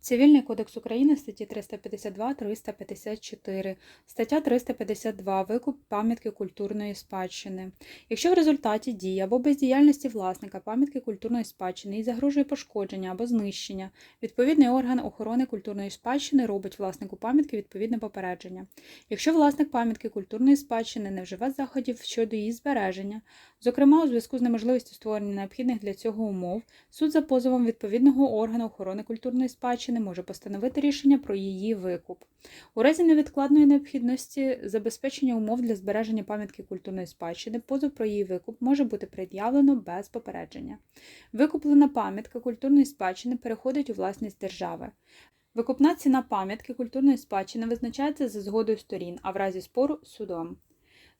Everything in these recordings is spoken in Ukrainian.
Цивільний кодекс України статті 352-354, стаття 352 Викуп пам'ятки культурної спадщини. Якщо в результаті дії або бездіяльності власника пам'ятки культурної спадщини їй загрожує пошкодження або знищення, відповідний орган охорони культурної спадщини робить власнику пам'ятки відповідне попередження. Якщо власник пам'ятки культурної спадщини не вживе заходів щодо її збереження, зокрема у зв'язку з неможливістю створення необхідних для цього умов, суд за позовом відповідного органу охорони культурної спадщини може постановити рішення про її викуп. У разі невідкладної необхідності забезпечення умов для збереження пам'ятки культурної спадщини, позов про її викуп може бути пред'явлено без попередження. Викуплена пам'ятка культурної спадщини переходить у власність держави. Викупна ціна пам'ятки культурної спадщини визначається за згодою сторін, а в разі спору судом.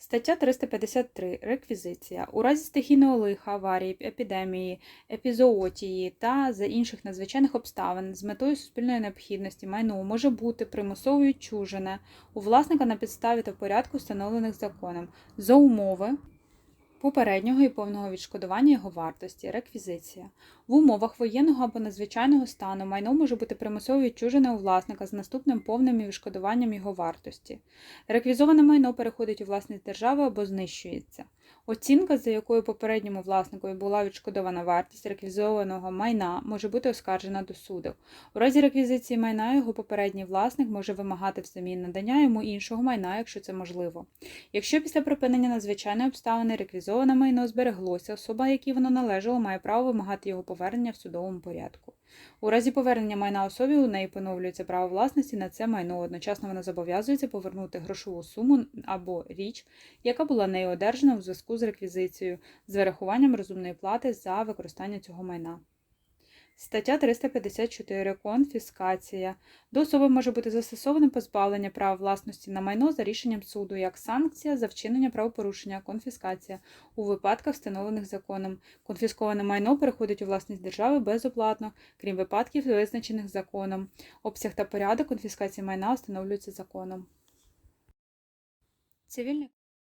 Стаття 353. Реквізиція. У разі стихійного лиха, аварії, епідемії, епізоотії та за інших надзвичайних обставин з метою суспільної необхідності майно може бути примусово відчужене у власника на підставі та в порядку, встановлених законом, за умови попереднього і повного відшкодування його вартості, реквізиція. В умовах воєнного або надзвичайного стану майно може бути примусово відчужене у власника з наступним повним відшкодуванням його вартості. Реквізоване майно переходить у власність держави або знищується. Оцінка, за якою попередньому власникові була відшкодована вартість реквізованого майна, може бути оскаржена до суду. У разі реквізиції майна його попередній власник може вимагати взамін надання йому іншого майна, якщо це можливо. Якщо після припинення надзвичайної обставини реквізоване майно збереглося, особа, якій воно належало, має право вимагати його повернення в судовому порядку. У разі повернення майна особі у неї поновлюється право власності на це майно. Одночасно вона зобов'язується повернути грошову суму або річ, яка була нею одержана у зв'язку з реквізицією, з вирахуванням розумної плати за використання цього майна. Стаття 354. Конфіскація. До особи може бути застосоване позбавлення права власності на майно за рішенням суду як санкція за вчинення правопорушення, конфіскація у випадках, встановлених законом. Конфісковане майно переходить у власність держави безоплатно, крім випадків, визначених законом. Обсяг та порядок конфіскації майна встановлюються законом. Цивільний